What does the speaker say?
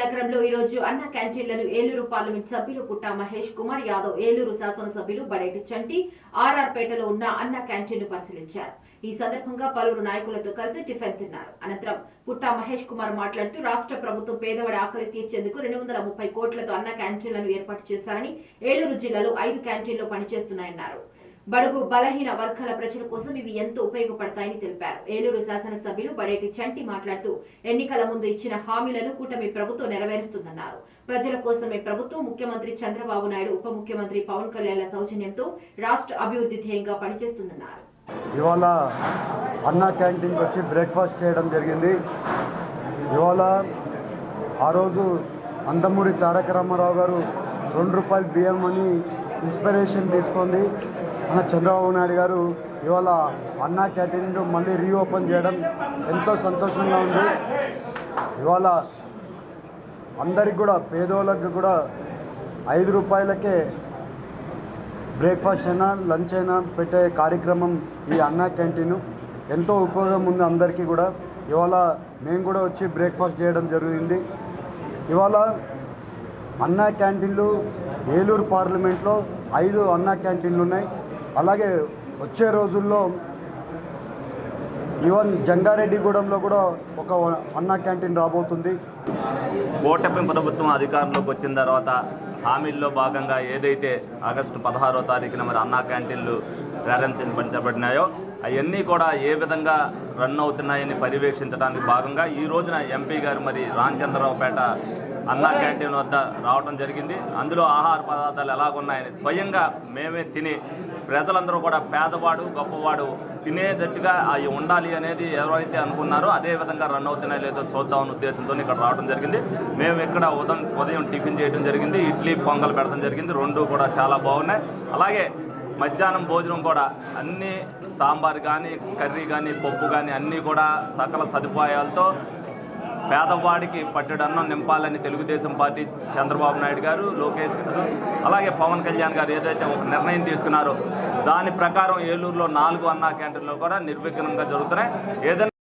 నగరంలో ఈ రోజు అన్న క్యాంటీన్లను ఏలూరు పార్లమెంట్ సభ్యులు పుట్టా మహేష్ కుమార్ యాదవ్ ఏలూరు శాసనసభ్యులు బడేటి చంటి ఆర్ఆర్ పేటలో ఉన్న అన్న క్యాంటీన్ పరిశీలించారు. ఈ సందర్భంగా పలువురు నాయకులతో కలిసి టిఫిన్ తిన్నారు. అనంతరం పుట్టా మహేష్ కుమార్ మాట్లాడుతూ రాష్ట్ర ప్రభుత్వం పేదవాడి ఆకలి తీర్చేందుకు రెండు వందల ముప్పై కోట్లతో అన్న క్యాంటీన్లను ఏర్పాటు చేశారని ఏలూరు జిల్లాలో ఐదు క్యాంటీన్లు పనిచేస్తున్నాయన్నారు. బడుగు బలహీన వర్గాల ప్రజల కోసం ఇవి ఎంతో ఉపయోగపడతాయని తెలిపారు. ఏలూరు శాసనసభ్యులు బడేటి చంటి మాట్లాడుతూ ఎన్నికల ముందు ఇచ్చిన హామీలను కూటమి ప్రభుత్వం నెరవేరుస్తుందన్నారు. ప్రజల కోసమే ప్రభుత్వం ముఖ్యమంత్రి చంద్రబాబు నాయుడు ఉప ముఖ్యమంత్రి పవన్ కళ్యాణ్ల సౌజన్యంతో రాష్ట్ర అభివృద్ధి ధ్యేయంగా పనిచేస్తుందన్నారు. ఇవాళ అన్నా క్యాంటీన్కి వచ్చి బ్రేక్ఫాస్ట్ చేయడం జరిగింది. ఇవాళ ఆ రోజు అందమూరి తారక రామారావు గారు రెండు రూపాయలు బియ్యం అని ఇన్స్పిరేషన్ తీసుకుంది. మన చంద్రబాబు నాయుడు గారు ఇవాళ అన్నా క్యాంటీన్ మళ్ళీ రీఓపెన్ చేయడం ఎంతో సంతోషంగా ఉంది. ఇవాళ అందరికి కూడా పేదోళ్ళకి కూడా ఐదు రూపాయలకే బ్రేక్ఫాస్ట్ అయినా లంచ్ అయినా పెట్టే కార్యక్రమం ఈ అన్నా క్యాంటీన్. ఎంతో ఉపయోగం ఉంది అందరికీ కూడా. ఇవాళ మేము కూడా వచ్చి బ్రేక్ఫాస్ట్ చేయడం జరిగింది. ఇవాళ అన్నా క్యాంటీన్లు ఏలూరు పార్లమెంట్లో ఐదు అన్నా క్యాంటీన్లు ఉన్నాయి. అలాగే వచ్చే రోజుల్లో ఈవెన్ జంగారెడ్డిగూడెంలో కూడా ఒక అన్నా క్యాంటీన్ రాబోతుంది. ఓటమి ప్రభుత్వం అధికారంలోకి వచ్చిన తర్వాత హామీల్లో భాగంగా ఏదైతే ఆగస్టు పదహారో తారీఖున మరి అన్నా క్యాంటీన్లు ప్రారంభించబడినాయో అవన్నీ కూడా ఏ విధంగా రన్ అవుతున్నాయని పర్యవేక్షించడానికి భాగంగా ఈ రోజున ఎంపీ గారు మరి రామచంద్రరావుపేట అన్నా క్యాంటీన్ వద్ద రావడం జరిగింది. అందులో ఆహార పదార్థాలు ఎలాగున్నాయని స్వయంగా మేమే తిని ప్రజలందరూ కూడా పేదవాడు గొప్పవాడు తినేటట్టుగా అవి ఉండాలి అనేది ఎవరైతే అనుకున్నారో అదే విధంగా రన్ అవుతున్నాయో లేదో చూద్దామన్న ఉద్దేశంతో ఇక్కడ రావడం జరిగింది. మేము ఇక్కడ ఉదయం ఉదయం టిఫిన్ చేయడం జరిగింది. ఇడ్లీ పొంగల్ పెడడం జరిగింది. రెండు కూడా చాలా బాగున్నాయి. అలాగే మధ్యాహ్నం భోజనం కూడా అన్ని సాంబార్ కానీ కర్రీ కానీ పప్పు కానీ అన్నీ కూడా సకల సదుపాయాలతో పేదవాడికి పట్టడన్నం నింపాలని తెలుగుదేశం పార్టీ చంద్రబాబు నాయుడు గారు లోకేష్ గారు అలాగే పవన్ కళ్యాణ్ గారు ఏదైతే ఒక నిర్ణయం తీసుకున్నారో దాని ప్రకారం ఏలూరులో నాలుగు అన్నా క్యాంటీన్లు కూడా నిర్విఘ్నంగా జరుగుతున్నాయి. ఏదైనా